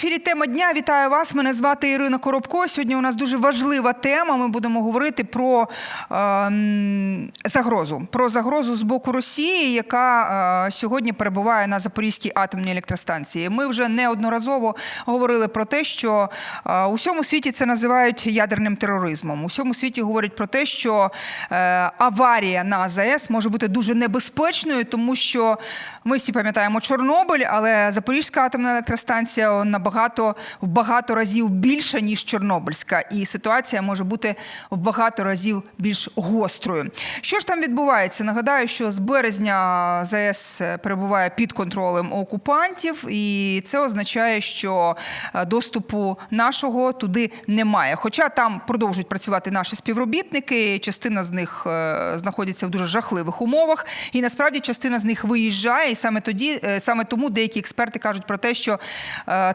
ефірі тема дня. Вітаю вас. Мене звати Ірина Коробко. Сьогодні у нас дуже важлива тема. Ми будемо говорити про е, загрозу. Про загрозу з боку Росії, яка е, сьогодні перебуває на Запорізькій атомній електростанції. Ми вже неодноразово говорили про те, що е, у світі це називають ядерним тероризмом. У всьому світі говорять про те, що е, аварія на АЗС може бути дуже небезпечною, тому що ми всі пам'ятаємо Чорнобиль, але Запорізька атомна електростанція набагато в багато разів більша ніж Чорнобильська, і ситуація може бути в багато разів більш гострою. Що ж там відбувається? Нагадаю, що з березня ЗАЕС перебуває під контролем окупантів, і це означає, що е, доступу нашого туди немає. Хоча там продовжують працювати наші співробітники, частина з них е, знаходиться в дуже жахливих умовах, і насправді частина з них виїжджає, і саме тоді, е, саме тому деякі експерти кажуть про те, що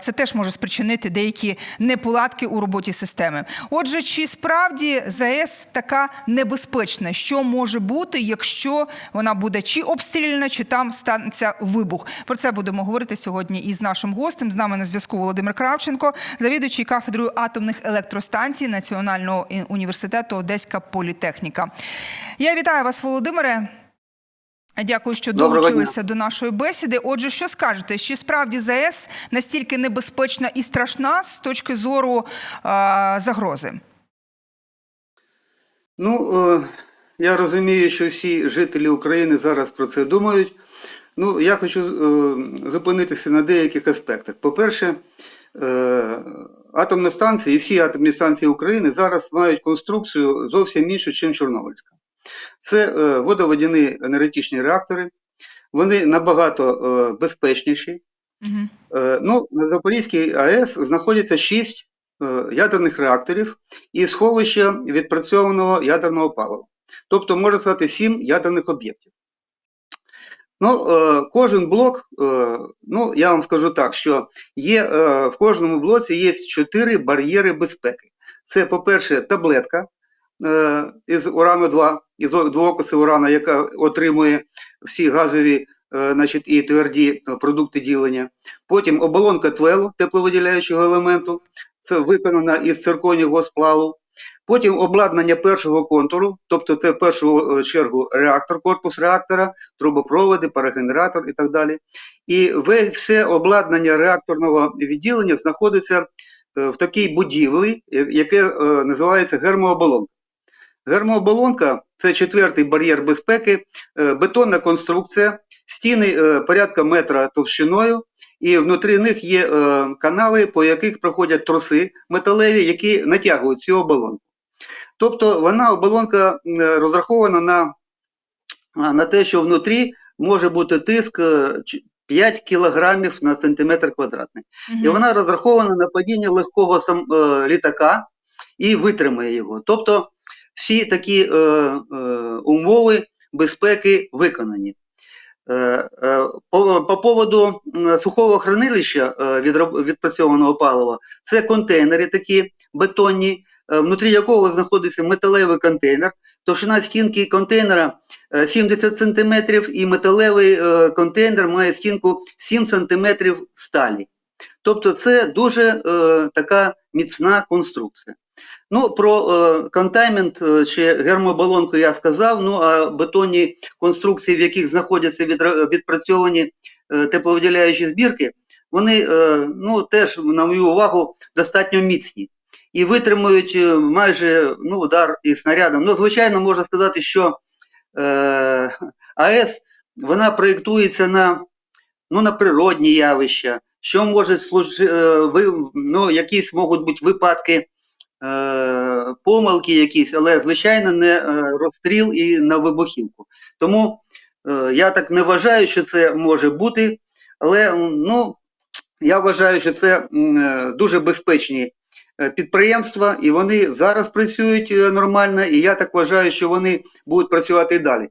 це теж може спричинити деякі неполадки у роботі системи. Отже, чи справді ЗАЕС така небезпечна? Що може бути, якщо вона буде чи обстріляна, чи там станеться вибух? Про це будемо говорити сьогодні із нашим гостем. З нами на зв'язку Володимир Кравченко, завідуючий кафедрою атомних електростанцій Національного університету Одеська політехніка. Я вітаю вас, Володимире. Дякую, що Доброго долучилися до нашої бесіди. Отже, що скажете? Чи справді ЗАЕС настільки небезпечна і страшна з точки зору е, загрози? Ну, е, я розумію, що всі жителі України зараз про це думають. Ну, я хочу е, зупинитися на деяких аспектах. По-перше, е, атомні станції і всі атомні станції України зараз мають конструкцію зовсім іншу, ніж Чорнобильська. Це е, водоводяні енергетичні реактори, вони набагато е, безпечніші. Угу. Ну, на Запорізькій АЕС знаходиться 6 ядерних реакторів і сховище відпрацьованого ядерного палива. Тобто, можна сказати, 7 ядерних об'єктів. Ну, кожен блок, ну, я вам скажу так, що є в кожному блоці є 4 бар'єри безпеки. Це, по-перше, таблетка із урану 2, із двоокиси урана, яка отримує всі газові е, значить, і тверді е, продукти ділення. Потім оболонка ТВЕЛу, тепловиділяючого елементу, це виконана із цирконівого сплаву. Потім обладнання першого контуру, тобто це в першу е, чергу реактор, корпус реактора, трубопроводи, парагенератор і так далі. І все обладнання реакторного відділення знаходиться е, в такій будівлі, е, яке е, називається гермооболонка. Гермооболонка це четвертий бар'єр безпеки, е, бетонна конструкція, стіни е, порядка метра товщиною, і внутрі них є е, канали, по яких проходять троси металеві, які натягують цю оболонку. Тобто вона оболонка розрахована на, на те, що внутрі може бути тиск е, 5 кілограмів на сантиметр квадратний. І вона розрахована на падіння легкого сам, літака і витримає його. Тобто всі такі е, е, умови безпеки виконані. Е, е, По, по поводу сухого хранилища е, відроб- відпрацьованого палива, це контейнери такі бетонні, е, внутрі якого знаходиться металевий контейнер. Товщина стінки контейнера е, 70 см і металевий е, контейнер має стінку 7 см сталі. Тобто це дуже е, така міцна конструкція. Ну, про е, контаймент е, чи гермоболонку я сказав. Ну а бетонні конструкції, в яких знаходяться відра- відпрацьовані е, тепловиділяючі збірки, вони ну, теж, на мою увагу, достатньо міцні і витримують майже ну, удар і снарядом. Ну, звичайно, можна сказати, що е, АЕС вона проєктується на, ну, на природні явища, що може служити, е, ну, якісь можуть бути випадки е, помилки якісь, але звичайно не е, розстріл і на вибухівку. Тому е, я так не вважаю, що це може бути, але ну, я вважаю, що це дуже безпечні підприємства, і вони зараз працюють нормально, і я так вважаю, що вони будуть працювати і далі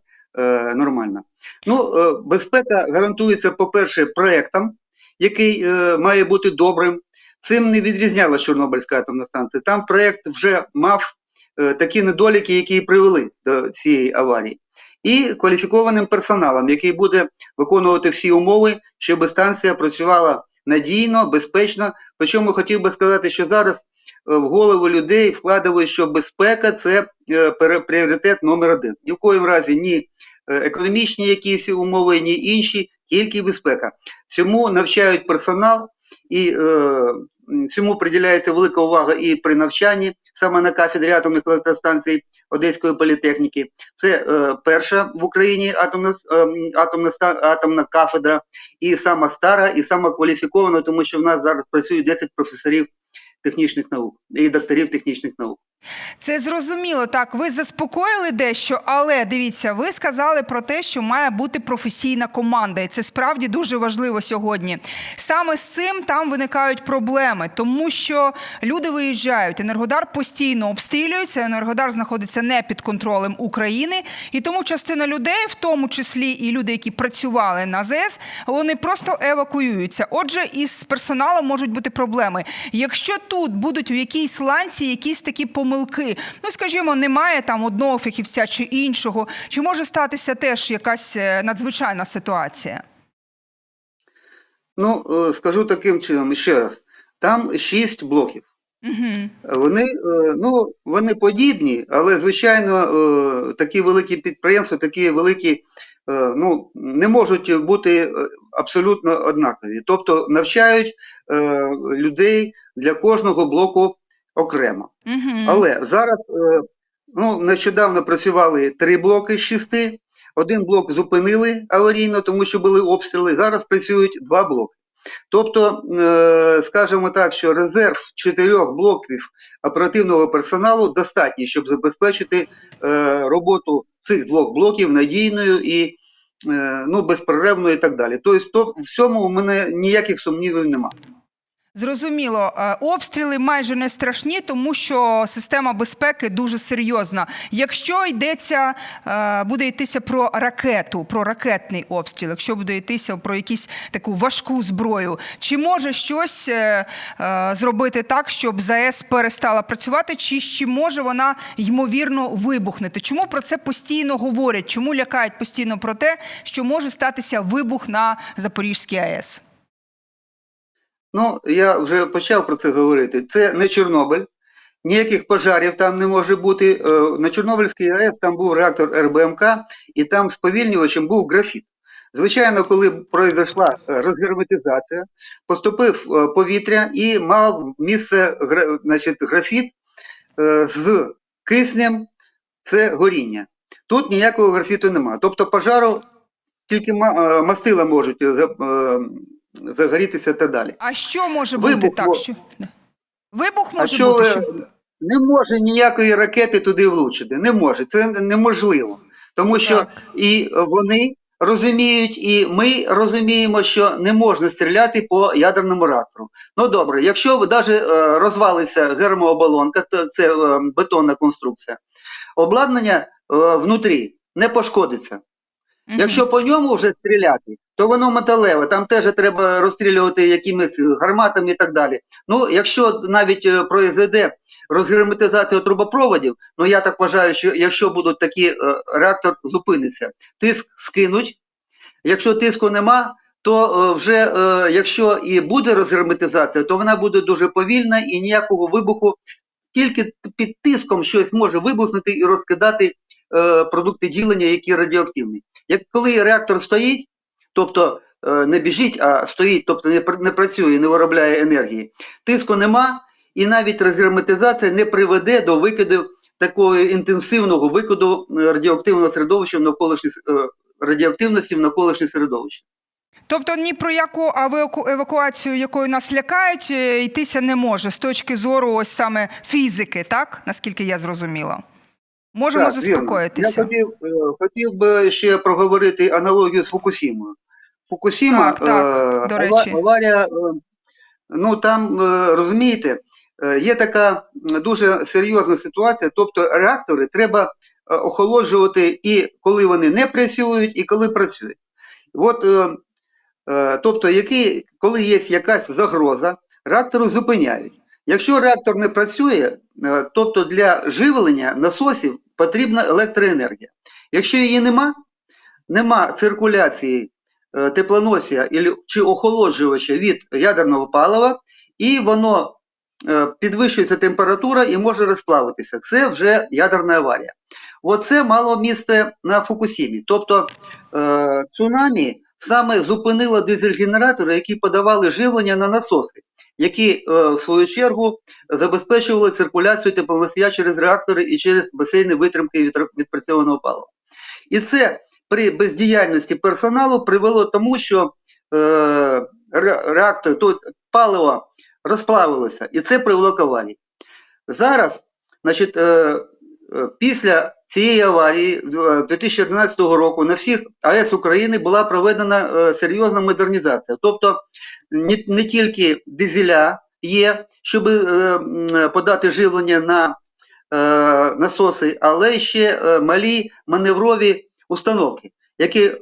нормально. Ну, безпека гарантується, по-перше, проектом, який е, має бути добрим. Цим не відрізнялася Чорнобильська атомна станція. Там проект вже мав е, такі недоліки, які привели до цієї аварії. І кваліфікованим персоналом, який буде виконувати всі умови, щоб станція працювала надійно, безпечно. Причому хотів би сказати, що зараз е, в голову людей вкладають, що безпека це е, пріоритет номер один. Ні в коїм разі ні економічні якісь умови, ні інші, тільки безпека. Цьому навчають персонал і цьому приділяється велика увага і при навчанні, саме на кафедрі атомних електростанцій Одеської політехніки. Це е, перша в Україні атомна, е, атомна, атомна кафедра, і сама стара, і сама кваліфікована, тому що в нас зараз працює 10 професорів технічних наук і докторів технічних наук. Це зрозуміло. Так, ви заспокоїли дещо, але дивіться, ви сказали про те, що має бути професійна команда, і це справді дуже важливо сьогодні. Саме з цим там виникають проблеми, тому що люди виїжджають. Енергодар постійно обстрілюється. Енергодар знаходиться не під контролем України, і тому частина людей, в тому числі і люди, які працювали на ЗС, вони просто евакуюються. Отже, із персоналом можуть бути проблеми. Якщо тут будуть у якійсь ланці якісь такі помилки, ну скажімо, немає там одного фахівця чи іншого, чи може статися теж якась е, надзвичайна ситуація? Ну, е, скажу таким чином ще раз: там 6 блоків. Угу. Вони, е, ну, вони подібні, але, звичайно, такі великі підприємства, такі великі, ну, не можуть бути абсолютно однакові. Тобто навчають людей для кожного блоку окремо. Угу. Але зараз е, ну, нещодавно працювали три блоки з шести. Один блок зупинили аварійно, тому що були обстріли. Зараз працюють два блоки. Тобто, е, скажімо так, що резерв чотирьох блоків оперативного персоналу достатній, щоб забезпечити е, роботу цих двох блоків надійною і ну, безперервною і так далі. Тобто, в цьому у мене ніяких сумнівів немає. Зрозуміло, Е, обстріли майже не страшні, тому що система безпеки дуже серйозна. Якщо йдеться, е, буде йтися про ракету, про ракетний обстріл, якщо буде йтися про якусь таку важку зброю, чи може щось е, зробити так, щоб ЗАЕС перестала працювати, чи, чи може вона ймовірно вибухнути? Чому про це постійно говорять? Чому лякають постійно про те, що може статися вибух на Запорізькій АЕС? Ну, я вже почав про це говорити. Це не Чорнобиль, ніяких пожарів там не може бути. Е, На Чорнобильській АЕС там був реактор РБМК, і там сповільнювачем був графіт. Звичайно, коли пройшла е, розгерметизація, поступив е, повітря і мав місце значить, графіт з киснем, це горіння. Тут ніякого графіту немає. Тобто пожару тільки ма- мастила можуть загорітися та далі. А що може Вибух, бути так? Що... Вибух А може що бути? е, Що... не може ніякої ракети туди влучити. Не може. Це неможливо. Тому що Так. і вони розуміють, і ми розуміємо, що не можна стріляти по ядерному реактору. Ну добре, якщо навіть розвалиться гермооболонка, то це е, бетонна конструкція, обладнання е, внутрі не пошкодиться. Мгм. Якщо по ньому вже стріляти, то воно металеве, там теж треба розстрілювати якимись гарматами і так далі. Ну, якщо навіть е, произойде розгерметизація трубопроводів, ну я так вважаю, що якщо будуть такі, е, реактор зупиниться, тиск скинуть. Якщо тиску нема, то е, вже якщо і буде розгерметизація, то вона буде дуже повільна і ніякого вибуху. Тільки під тиском щось може вибухнути і розкидати продукти ділення, які радіоактивні. Як коли реактор стоїть, тобто е, не біжить, а стоїть, тобто не, не працює, не виробляє енергії, тиску нема, і навіть розгерметизація не приведе до викиду такого інтенсивного викиду е, радіоактивного середовища в навколишнє е, радіоактивності в навколишнє середовище. Тобто ні про яку евакуацію, якою нас лякають, йтися не може з точки зору ось саме фізики, так? Наскільки я зрозуміла. Можемо Так, заспокоїтися. Я хотів, е, хотів би ще проговорити аналогію з Фукусімою. Фукусіма, Так, так, е, до речі. аварія, е, ну там, е, розумієте, е, є така дуже серйозна ситуація, тобто реактори треба е, охолоджувати і коли вони не працюють, і коли працюють. От, е, е, тобто, які, коли є якась загроза, реактори зупиняють. Якщо реактор не працює, тобто для живлення насосів потрібна електроенергія. Якщо її нема, нема циркуляції е, теплоносія чи охолоджувача від ядерного палива, і воно е, підвищується температура і може розплавитися. Це вже ядерна аварія. Оце мало місце на Фукусімі. Тобто е, цунамі саме зупинило дизель-генератори, які подавали живлення на насоси, які е, в свою чергу забезпечували циркуляцію теплоносія через реактори і через басейни витримки відпрацьованого палива. І це при бездіяльності персоналу привело тому, що е, ре- реактор, тобто паливо розплавилося, і це привело к аварії. Зараз, значить, е, після цієї аварії е, 2011 року на всіх АЕС України була проведена е, серйозна модернізація. Тобто не, не тільки дизеля є, щоб е, подати живлення на е, насоси, але ще е, малі маневрові установки, які е,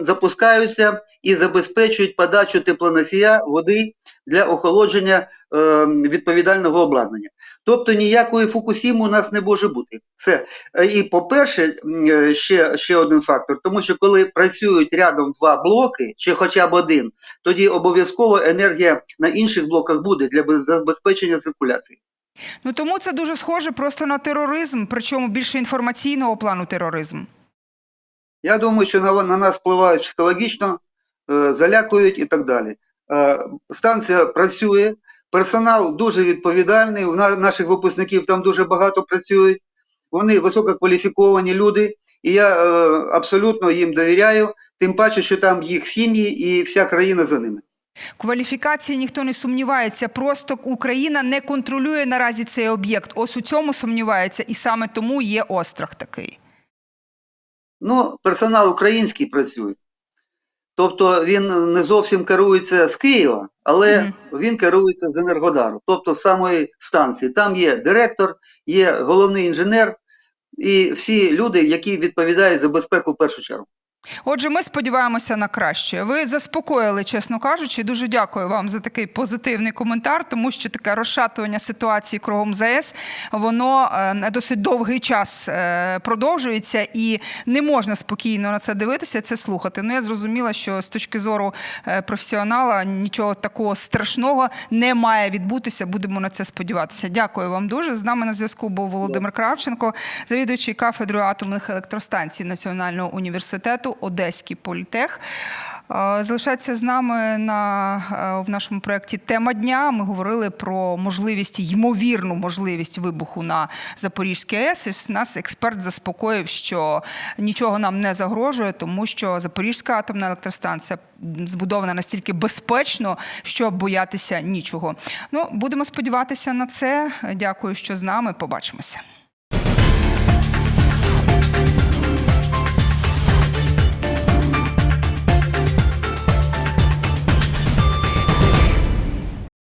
запускаються і забезпечують подачу теплоносія води для охолодження е, відповідального обладнання. Тобто ніякої Фукусіми у нас не може бути. Все. Е, І по-перше, е, ще, ще один фактор, тому що коли працюють рядом два блоки, чи хоча б один, тоді обов'язково енергія на інших блоках буде для забезпечення циркуляції. Ну тому це дуже схоже просто на тероризм, причому більше інформаційного плану тероризм. Я думаю, що на, на нас впливають психологічно, е, залякують і так далі. Станція працює, персонал дуже відповідальний. У наших випускників там дуже багато працюють. Вони висококваліфіковані люди, і я е, абсолютно їм довіряю. Тим паче, що там їх сім'ї і вся країна за ними. Кваліфікації ніхто не сумнівається. Просто Україна не контролює наразі цей об'єкт. Ось у цьому сумнівається, і саме тому є острах такий. Ну, персонал український працює. Тобто він не зовсім керується з Києва, але Мгм. він керується з Енергодару, тобто з самої станції. Там є директор, є головний інженер і всі люди, які відповідають за безпеку в першу чергу. Отже, ми сподіваємося на краще. Ви заспокоїли, чесно кажучи. Дуже дякую вам за такий позитивний коментар, тому що таке розшатування ситуації кругом ЗАЕС воно е, на досить довгий час е, продовжується, і не можна спокійно на це дивитися, це слухати. Ну я зрозуміла, що з точки зору е, професіонала нічого такого страшного не має відбутися. Будемо на це сподіватися. Дякую вам дуже. З нами на зв'язку був Володимир Кравченко, завідуючий кафедрою атомних електростанцій Національного університету Одеський політех. Е, Залишається з нами на е, в нашому проєкті Тема дня. Ми говорили про можливість, ймовірну можливість вибуху на Запорізькій АЕС. І нас експерт заспокоїв, що нічого нам не загрожує, тому що Запорізька атомна електростанція збудована настільки безпечно, що боятися нічого. Ну будемо сподіватися на це. Дякую, що з нами. Побачимося.